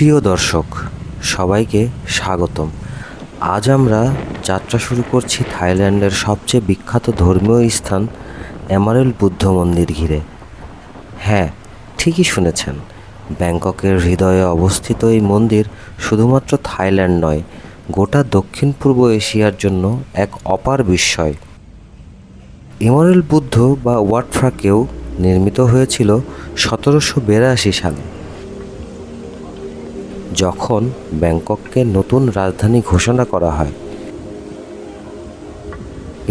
প্রিয় দর্শক, সবাইকে স্বাগতম। আজ আমরা যাত্রা শুরু করছি থাইল্যান্ডের সবচেয়ে বিখ্যাত ধর্মীয় স্থান এমারেল বুদ্ধ মন্দির ঘিরে। হ্যাঁ ঠিকই শুনেছেন, ব্যাংককের হৃদয়ে অবস্থিত এই মন্দির শুধুমাত্র থাইল্যান্ড নয়, গোটা দক্ষিণ পূর্ব এশিয়ার জন্য এক অপার বিস্ময়। ইমরেল বুদ্ধ বা ওয়াটফ্রাকেও নির্মিত হয়েছিল সতেরোশো বিরাশি সালে। যখন ব্যাংকককে নতুন রাজধানী ঘোষণা করা হয়,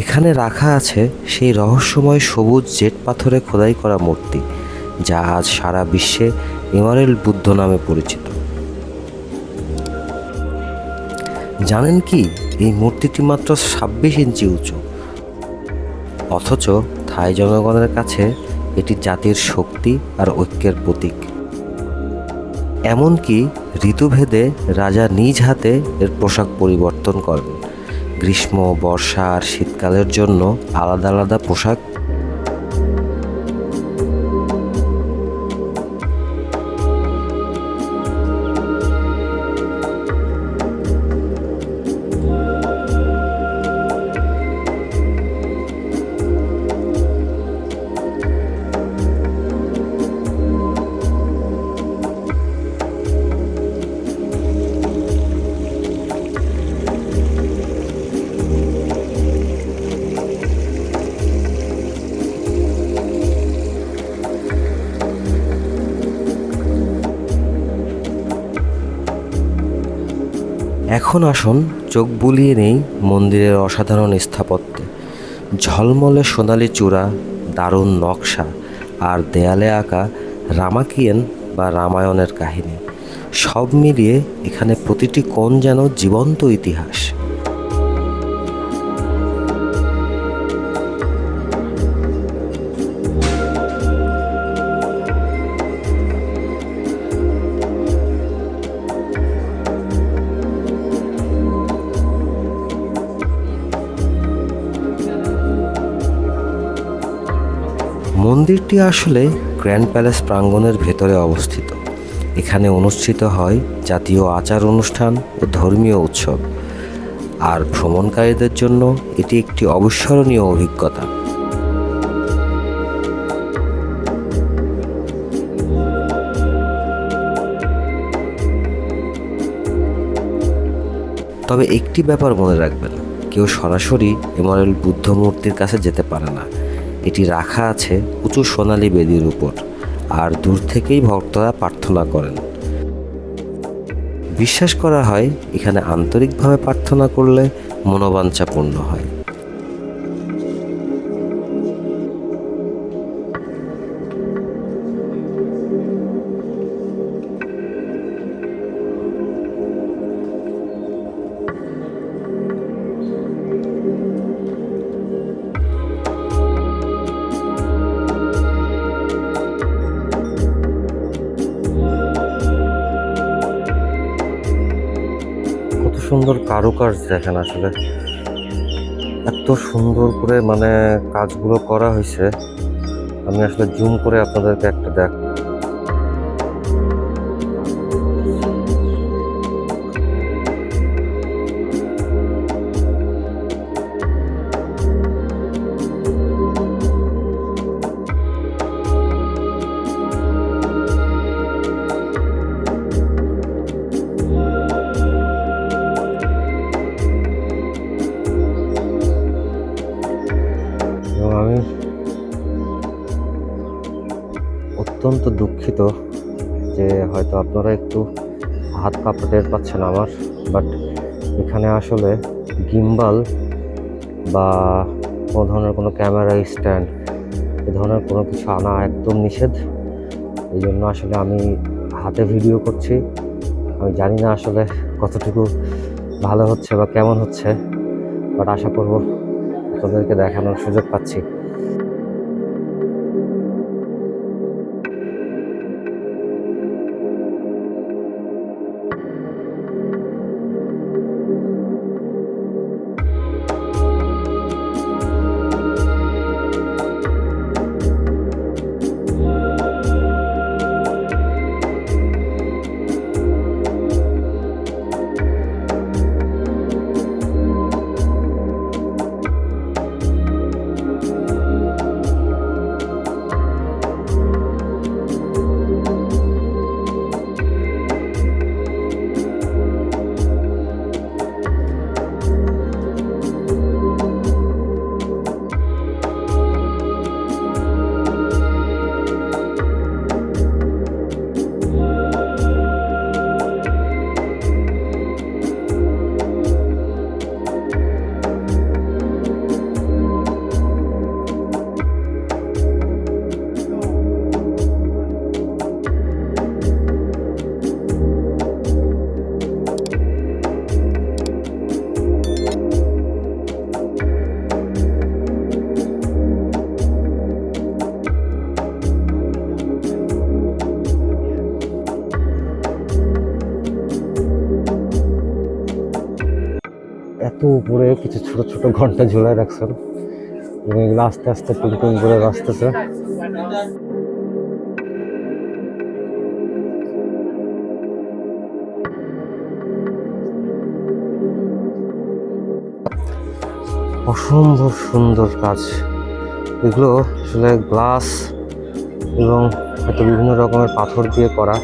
এখানে রাখা আছে সেই রহস্যময় সবুজ জেট পাথরে খোদাই করা মূর্তি, যা আজ সারা বিশ্বে ইমারেল বুদ্ধ নামে পরিচিত। জানেন কি, এই মূর্তিটি মাত্র ছাব্বিশ ইঞ্চি উঁচু। অথচ থাই জনগণের কাছে এটি জাতির শক্তি আর ঐক্যের প্রতীক। এমনকি ঋতুভেদে রাজা নিজ হাতে এর পোশাক পরিবর্তন করেন। গ্রীষ্ম, বর্ষা আর শীতকালের জন্য আলাদা আলাদা পোশাক এখন আসুন, চোখ বুলিয়ে নেই মন্দিরের অসাধারণ স্থাপত্যে। ঝলমলে সোনালি চূড়া, দারুণ নকশা আর দেয়ালে আঁকা রামাকিয়েন বা রামায়ণের কাহিনী। সব মিলিয়ে এখানে প্রতিটি কোণ যেন জীবন্ত ইতিহাস। মন্দিরটি আসলে গ্র্যান্ড প্যালেস প্রাঙ্গণের ভেতরে অবস্থিত। এখানে অনুষ্ঠিত হয় জাতীয় আচার অনুষ্ঠান ও ধর্মীয় উৎসব। আর ভ্রমণকারীদের জন্য এটি একটি অবিস্মরণীয় অভিজ্ঞতা। তবে একটি ব্যাপার মনে রাখবেন, কেউ সরাসরি এমরেল বুদ্ধ মূর্তির কাছে যেতে পারে না। এটি রাখা আছে উঁচু সোনালী বেদির উপর, আর দূর থেকেই ভক্তরা প্রার্থনা করেন। বিশ্বাস করা হয়, এখানে আন্তরিকভাবে প্রার্থনা করলে মনোবাঞ্ছা পূর্ণ হয়। সুন্দর কারুকাজ দেখেন আসলে। এত সুন্দর করে মানে কাজগুলো করা হয়েছে। আমি আসলে জুম করে আপনাদেরকে একটা দেখ দুঃখিত যে হয়তো আপনারা একটু হাত কাঁপা টের পাচ্ছেন আমার বাট এখানে আসলে গিম্বাল বা কোনো ধরনের কোনো ক্যামেরা স্ট্যান্ড এ ধরনের কোনো কিছু আনা একদম নিষেধ। এই জন্য আসলে আমি হাতে ভিডিও করছি। আমি জানি না আসলে কতটুকু ভালো হচ্ছে বা কেমন হচ্ছে বাট আশা করব আপনাদেরকে দেখানোর সুযোগ পাচ্ছি। কত উপরে কিছু ছোট ছোট ঘণ্টা ঝুলায় রাখছেন। এবং এগুলো আস্তে আস্তে টুং টুং করে বাঁচতেছে অসম্ভব সুন্দর কাজ। এগুলো আসলে গ্লাস এবং হয়তো বিভিন্ন রকমের পাথর দিয়ে করা।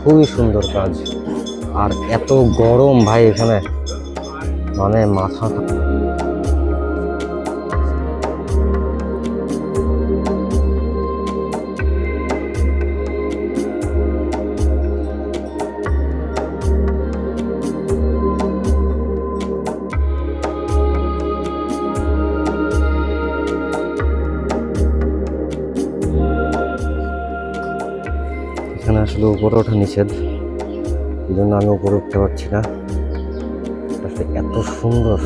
খুবই সুন্দর কাজ। আর এত গরম ভাই এখানে। মানে মাথা এখানে আসলে উপরে ওঠা নিষেধ। এই জন্য আমি উপরে উঠতে পারছি না। এত সুন্দর।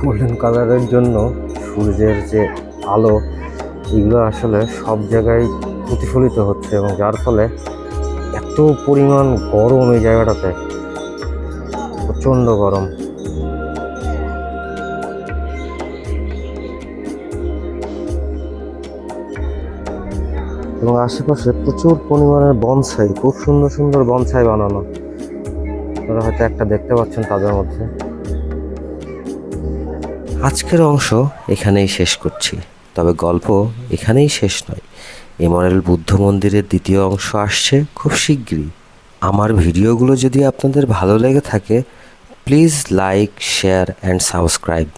গোল্ডেন কালারের জন্য সূর্যের যে আলো, এগুলো আসলে সব জায়গায় প্রতিফলিত হচ্ছে এবং যার ফলে এত পরিমাণ গরম এই জায়গাটাতে। প্রচণ্ড গরম। এবং আশেপাশে প্রচুর পরিমাণের বনসাই, খুব সুন্দর সুন্দর বনসাই বানানো। আপনারা হয়তো একটা দেখতে পাচ্ছেন তাদের মধ্যে। আজকের অংশ এখানেই শেষ করছি, তবে গল্প এখানেই শেষ নয়। এমরেল বুদ্ধ মন্দিরের দ্বিতীয় অংশ আসছে খুব শীঘ্রই আমার ভিডিওগুলো যদি আপনাদের ভালো লেগে থাকে please like share and subscribe